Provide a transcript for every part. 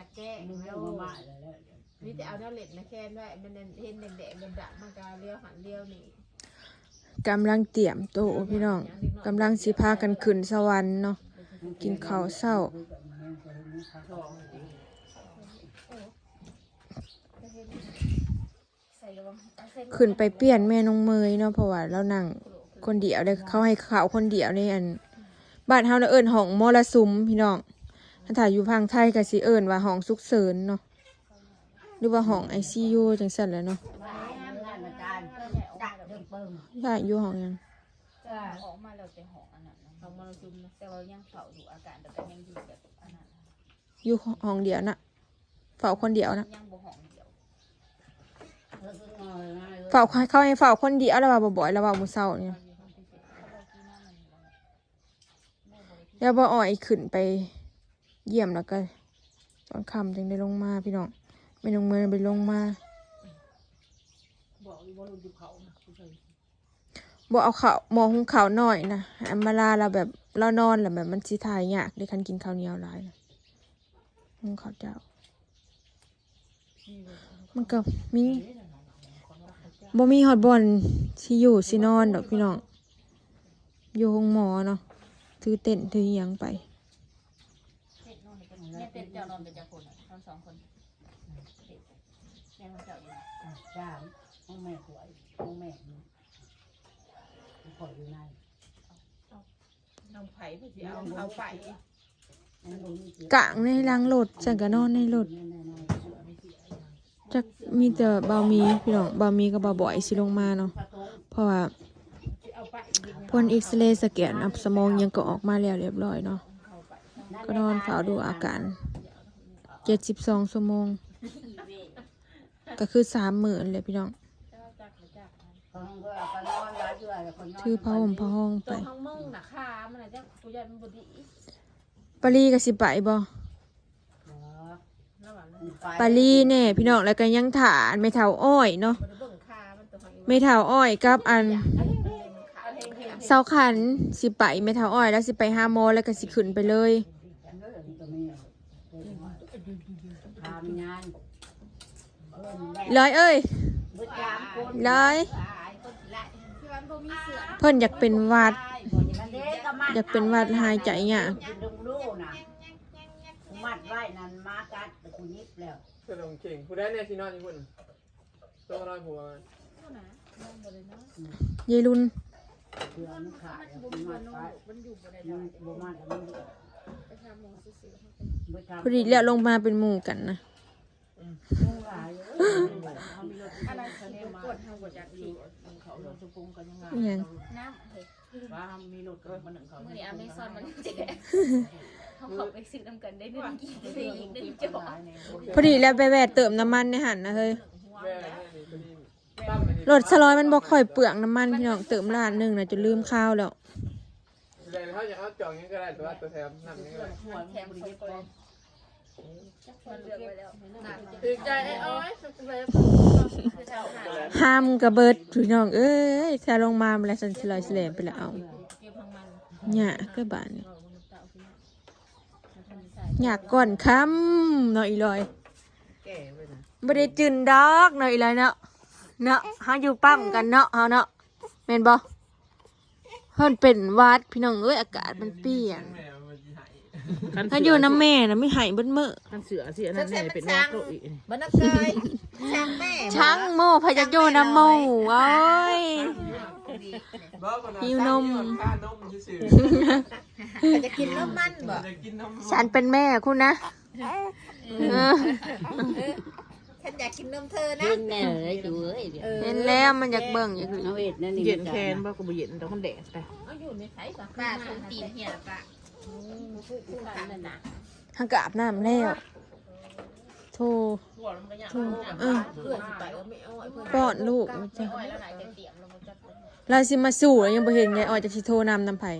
อยากแก้งมึงแล้เอาวมามาแล้วแล้วนี่จะเอาแนวเล็ดนะแค่นไว้มันนั่นเห็นแดงๆดำๆมันก็เลี้ยวหันเลี้ยวนี่กำลังเตรียมโตะพี่น้องกำลังสิพากันขึ้นสวรรค์เนาะกินข้าวเช้า ใส่ระวังเอาเส้นขึ้นไปเปลี่ยนแม่น้องเมยเนาะเพราะว่าเรานั่งคนเดียวเลยเขาให้ข่าวคนเดียวในอันบ้านเฮาน่ะเอิ้นห้องมรสุมพี่น้อง ถ้าอยู่พังไทยก็สิเอิ้นว่าห้องฉุกเฉินเนาะหรือว่าห้อง ICU จังซั่นแหละเนาะมางานอาจารย์ดักเดินเปิงได้อยู่ห้องหยังจ้าออกมาแล้วแต่หองอันนั้นนะเอามาซุมนะแต่ว่ายังเฝ้าอยู่อาการแต่ก็ยังอยู่แบบอันนั้นนะอยู่ห้องเดียวน่ะเฝ้าคนเดียวน่ะยังบ่หองเดียวเออคืองอยง่ายเลยเฝ้าเขาให้เฝ้าคนเดียวแล้วว่าบ่บ่อยแล้วว่ามื้อเช้าเนี่ยแล้วบ่อ่อยขึ้นไป เยี่ยมแล้วก็ตอนค่ำจึงได้ลงมาพี่น้องแม่น้องเมยไปลงมาบอกอยู่บ่รู้อยู่เขานะผู้ชายบ่เอาข้าหมอหุงข้าวน้อยนะอันมาลาเราแบบเรานอนแล้วแบบมันสิถ่ายยากในคันกินข้าวเหนียวหลายนะหุงข้าวเจ้า มันก็มีบ่มีฮอดบอลสิอยู่สินอนดอกพี่น้องอยู่ห้องหมอเนาะถือเต็นท์ถือยังไป เต็ดนอนกันเนี่ยเต็ดเจ้านอนเป็นจักคนอะนอนสองคนแม่ของเจ้าอยู่จ้าห้องแม่ป่วยห้องแม่ป่วยอยู่ในน้ำไผ่เพื่อสิเอาเขาไปนั่นบ่มีเสียกะในหลังรถฉันก็นอนในรถแน่ๆจักมีแต่เบามีพี่น้องเบามีกับเบาบ่อยสิลงมาเนาะๆประตูเพราะว่าเอาไปผลเอ็กซเรย์สแกนอับสมองยังก็ออกมาแล้วเรียบร้อยเนาะก็นอนเฝ้าดูอาการ 72ชั่วโมง ก็คือ3มื้อนั่นแหละพี่น้องเขาก็เอาไปนอนหลายเดือนแล้วคนนอนถือผ้าห่มผ้าห้องไป ตัวห้องมึงน่ะขามันน่ะจักกูยันมันบ่ดีปารีก็สิไปบ่เหรอระหว่างนั้นไปปารีแน่พี่น้องแล้วก็ยังถานไม่เท่าอ้อยเนาะบ่ได้เบิ่งขามันตัวห้องไม่เท่าอ้อยกับอันขาเพ่งเพ่งเสาขันสิไปไม่เท่าอ้อย แล้วสิไปหาหมอแล้วก็สิขึ้นไปเลย กันเด้อนี่ก็มีทำงานเอิ้นแม่ ร้อยเอ้ยเบิดยามคนร้อยหลายคนหลายที่วันบ่มีเสือเพิ่นอยากเป็นหวัดมันเด้ก็มัด อยากเป็นหวัดหายใจยากกินดงดูน่ะมัดไว้นั่นมากัดแต่กูยิบแล้วเสนมเข่งผู้ได้เนี่ยที่นอนที่พุ่นตัวน้อยผัวมันยายรุนเพื่อมันขาดแล้วมันมัดไว้มันอยู่บ่ได้มันบ่มัดแล้วมันไปทำหมองซื่อๆบ่ทำพอดีแล้วลงมาเป็นหมู่กันนะยุ่ งหลายเลยอะไรเขาเรียกกดเฮาบ่จักอยู่เขาลงสุกุงกันยังไงยัง น้ำเฮ้ยว่ามีรถก็มาหนึ่งเขามื่อนี้อเมซอนมันเจ๊เขาเขาไปซื้อน้ำกันได้หนึ่งกี่ได้อีกหนึ่งจอพอดีแล้วไปแวะเติมน้ำมันในหันนะเฮ้ยรถสลอยมันบ่ค่อยเปลืองน้ำมันพี่น้องเติมล้านหนึ่งนะจนลืมข้าวแล้วแสดงเขาอยากเอาจองยังก็ได้แต่ว่าตัวแถมนำยังก็ได้ แถมสกอนมั นเลือใจไอ้อ้อยสุดเลยห้ามกระเบิดพี่น้องเอ้ยถ้าลงมามันแล้วสันสิลอยแหลมไปแล้วเอาเก็บทางมันหยก็บาดนี่ยากก่อนคำเนาะอีลอยไปนะบ่ได้จืนดอกเนาะอีลอยเนาะเนาะเฮาอยู่ปั๊มกันเนาะเฮาเนาะแม่นบ่เพิ่นเป็นวัดพี่น้องเอ้ยอากาศมันเปลี่ยน แม่มันจะหายถ้าอยู่น้ำแม่น่ะไม่หายเบิดมื้อคันเสือสิอันนั้นเนี่ยเป็นว่าโตอีกมันนักกายช่างแม่ช้างโม่พยักโยน้ำโม่โอ้ยบ้าคนนั้นหิวนมค่านมซื่อจะกินน้ำมันบ่ๆจะกินนมฉันเป็นแม่คุณนะเออฉันอยากกินนมเธอนะเห็นแน่เลยจูเอ้ยเดี๋ยวเห็นแล้วมันอยากเบิ่งอยากเอาเอ็ดนั่นนี่เย็นแคนบ่ก็บ่เย็นดอกมันแดดไปเอาอยู่ในไสสักป้าทุนตีนเหี่ยป้า คู่กันนั่นน่ะหังกอาบน้ำแล้วโทรโทรเออเพื่อนสิไปก็ไม่เอาไอ้เพื่อนลูกไม่อ้อยแล้วไหนจะลาจัดเราสิมาสู่แล้วยังบ่เห็นไงออยจะสิโทรนำนำไผ่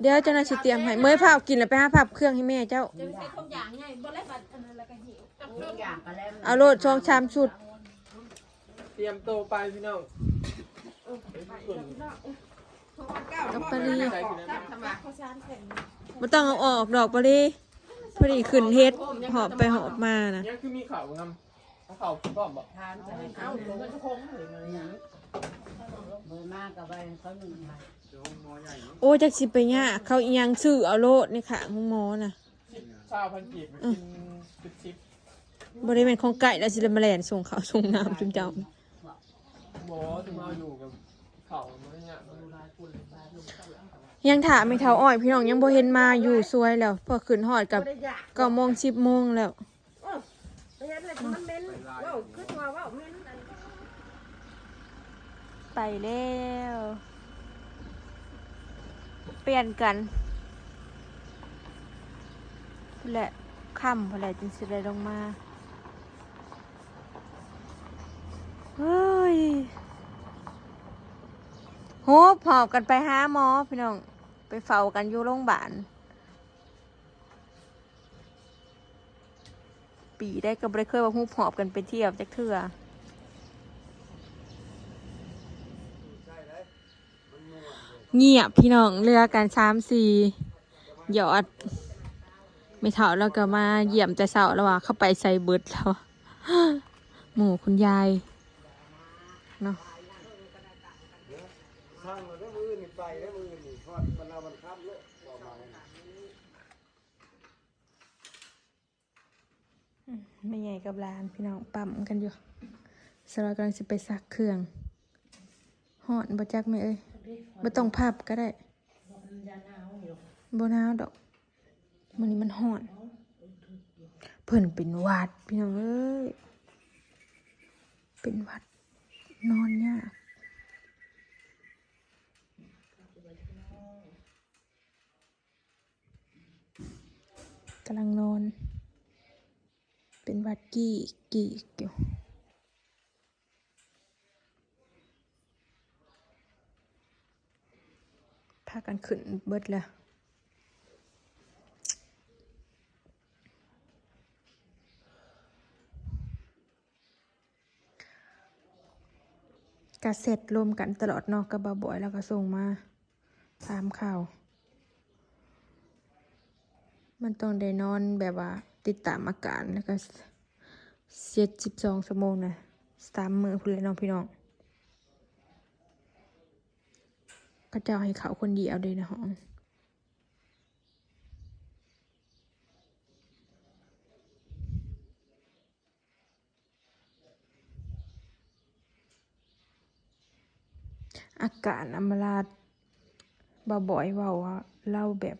เดี๋ยวเจ้าหน้าที่เตรียมให้เมื่อภาพกินแล้วไปหาภาพเครื่องให้แม่เจ้าอย่างไงบ่ได้บัดอันนั้นแล้วก็หิวทุกอย่างก็แล้วเอาโลดช่องชามชุด เตรียมโตไปพี่น้อง กับปารีไม่ต้องเอาออกดอกบ่ดิพอดีขึ้นเฮ็ดหอบไปหอบมานะนี่คือมีข่าวงำเอาข่าคุณพ่อบอกทานจะให้เขาเงินคงเลยนะเบอร์มากกับใบเขาหนึ่งใบโอ้จักสิไปยากเขาอียังซื้อเอาโลดนี่ค่ะหมอน่ะสิบเช้าพันกีบไปกินสิบบบ่ได้แม่นของไก่แล้วสิได้มแลนส่งเขาส่งน้ำจุ่มจ้า หมอจะมาอยู่กับเข่ามันเนี่ยยังถามไม่เท่าอ้อย พี่น้องยังบ่เห็นมาอยู่สวยแล้วพอขึ้นฮอดกับกเก้าโมงสิบโมงแล้วไปแล้ว เปลี่ยนกันแหละค่ำพู้นแหละจึงสิได้ลงมาเฮ้ โหบหอบกันไปหาหมอพี่น้อง ไปเฝ้ากันอยู่โรงพยาบาล ปีได้ก็ได้เคยว่าฮูบหอบกันไปเที่ยวจักเทื่อเงียบพี่น้องเรือกันสามสี่หยอด ไม่เท่าแล้วก็มาเยี่ยมแต่เสาแล้วว่าเข้าไปใส่เบิดแล้ว หมู่คุณยาย เนาะสร้างมาไมือนี่ไปได้มือนี่ทอดมันเอามันคับเลยบอกมาไม่ใหญ่กับร้านพี่น้องปั๊มกันอยู่สลอยกำลังจะไปซักเครื่องหอนบ่จักไหมเอ้ยบ่ต้องพับก็ได้บ่หนาวดอกมันนี้มันหอน เพิ่นเป็นวัดพี่น้องเอ้ยเป็นวัด นอนยากกำลังนอน เป็นวัดกี้กี้อยู่พากันขึ้นเบิดแล้ว กระเสร็จรวมกันตลอดเนอกกระบาบ่อยแล้วก็ส่งมาตามข่าว มันต้องได้นอนแบบว่า ติดตามอาการแล้วก็เสียสิบสองชั่วโมงนะสามมือพุ่นเลยน้องพี่น้องก็จะให้เขาคนเดียวเลยนะห้อง อากาศอมาลาดบาบ่อยเว่าเล่าแบบ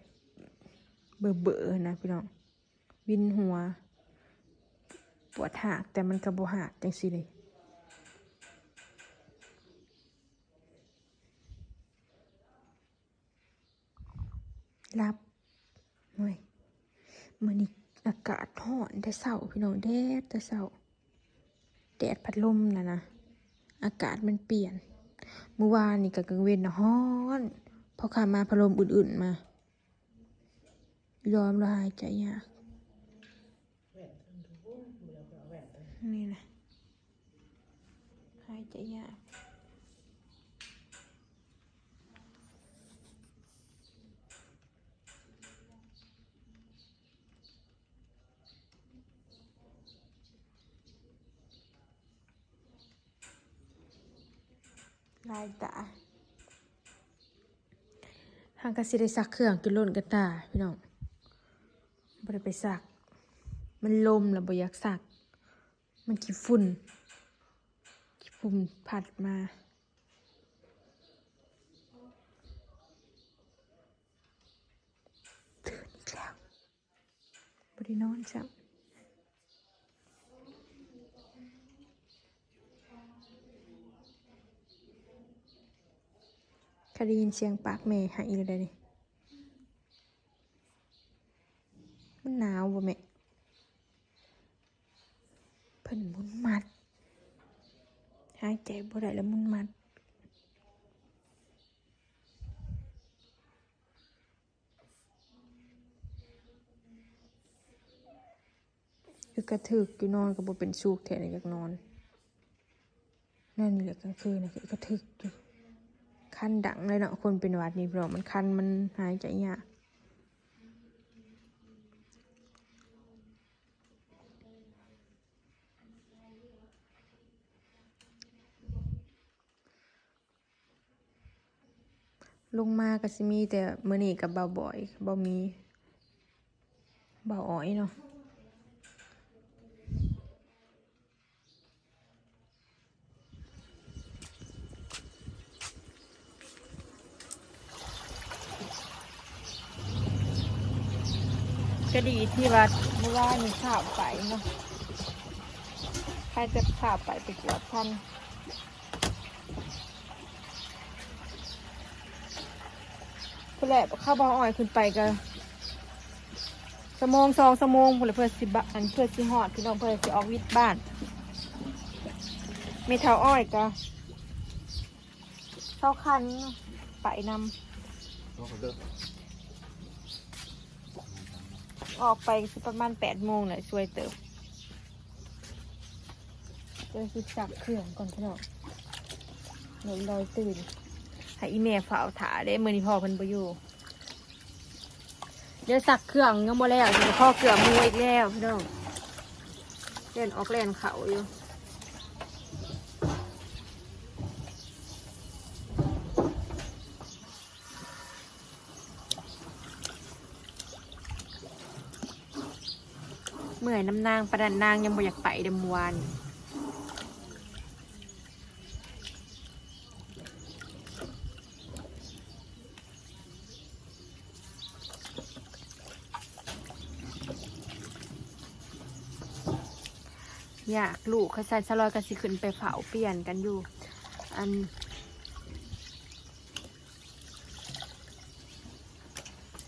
เบื่อเบื่อๆนะพี่น้องวินหัว ปวดหักแต่มันกระบหักจังสิเลยรับหน่อยมันนี่อากาศร้อนแต่เศร้าพี่น้องแดดแต่เศร้าแดดพัดลมนะนะ อากาศมันเปลี่ยน เมื่อวานนี่ก็กลางเว้นนะฮ้อนพอขามาพลมอื่นๆมา ยอมละหายใจยากนี่นะหายใจยาก ลายตาทางกสิได้ซักเครื่องกินล้นกันตาพี่น้องบ่ได้ไปซัก มันลมแล้วบ่อยากซัก มันขี้ฝุ่นขี้ฝุ่นพัดมาเตือนอีกแล้วบ่ได้นอนจ้ะ คดียินเสียงปากแม่หายเลยนี่มันหนาวบ่แม่เพิ่นมุนมัดหายใจบ่ได้แล้วมุนมัดคือกระถึกอยู่นอนก็บ่เป็นสุขแท้เลยอยากนอน นั่นนี่แหละกลางคืนนะคือกระถึกอยู่ ขั้นดังเลยเนาะคนเป็นวัดนี่พี่มันขั้นมันหายใจยากลงมาก็สิมีแต่มื้อนี้กับเบาบ่อยเบามีเบาอ้อยเนาะ ดีที่ว่าเมื่อวานมีข่าวไปเนาะใครจะข่าวไปไปเกือบพันเพื่อแหละข้าวบ้าอ้อยขึ้นไปก็สมองสองสมองเพื่อเพื่อสิบอันเพื่อสิหอดพี่น้องเพื่อสิออกวิทย์บ้านม่เท่าอ้อยก็เท่าคันไปนำ ออกไปประมาณแปดโมงหน่อยช่วยเติมเพื่อสิจับเครื่องก่อนพี่น้องหนูลอยตื่นให้อีเมลฝ่าถาได้มือนี่พ่อเพิ่นบ่อยู่เดี๋ยวสักเครื่องยังบ่แล้วเดี๋ยวพ่อเกลือมืออีกแล้วพี่น้องเล่นออกเล่นเขาอยู่ มื่อยน้ำนางประดันนางยังบ่อยากไปเดมวานอยากลูกเขาใส่สลอยกันสิขึ้นไปเผาเปลี่ยนกันอยู่ อัน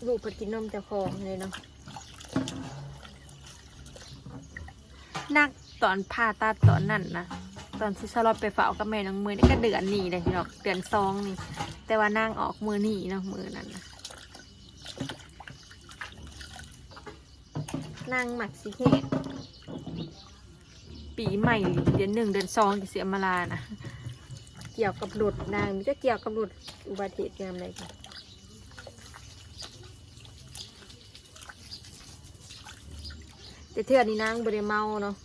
ลูกไปกินนมเจะคองเลยเนาะ นักตอนผ่าตัดตอนนั้นนะตอนที่สลอยไปเฝ้ากับแม่น้องมือนี่ก็เดือนนี้เลยพี่น้องเดือนซองนี่ แต่ว่านางออกมือนี่เนาะมือนั้นนะนางหมักสิเขตปีใหม่เดือนหนึ่งเดือนสองจะเสียมาลานะเกี่ยวกับรถนางมีจะเกี่ยวกับรถอุบัติเหตุงามอะไรกัน แต่เทื่อนี้นางบริเมาเนาะ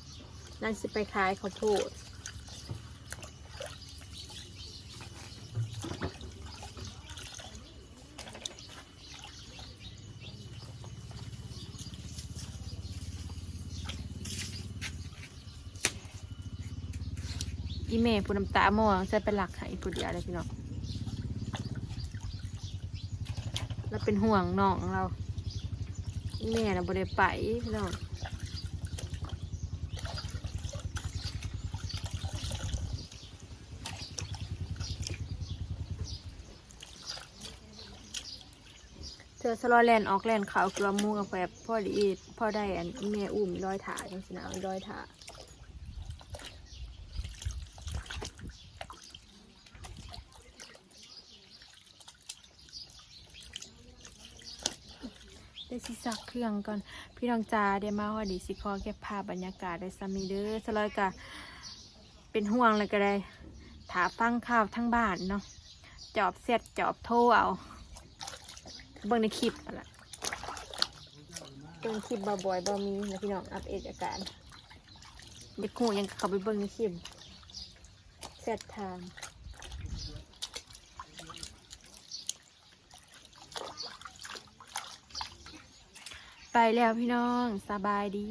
นางสิไปขายข้าวโพดอีเมย์ผู้น้ำตาหมองใส่เป็นหลักให้ผู้เดียวเลยพี่น้องเราเป็นห่วงน้องเรา อีเมย์นะบ่ได้ไปพี่น้อง ธอสลอแลนออกแลนขาเกลือมูกับแบบพ่อดีพ่อได้อันอีเมอุ้มร้อยถาจังสินะร้อยถาได้สิสักเครื่องก่อน พี่น้องจาเดียมาว่าดีสิคอเก็บภาพบรรยากาศได้สามีเด้อสลอยกะเป็นห่วงเลยก็ได้ถาฟังข่าวทั้งบ้านเนาะจอบเสร็จจอบโทรเอา เบิ่งในคลิปนั่นแหละเบิ่งคลิปบ่อยๆบ่มีนะพี่น้องอัปเดตอาการเด็กหูยังเข้าไปเบิ่งในคลิปเสร็จทางไปแล้วพี่น้องสบายดี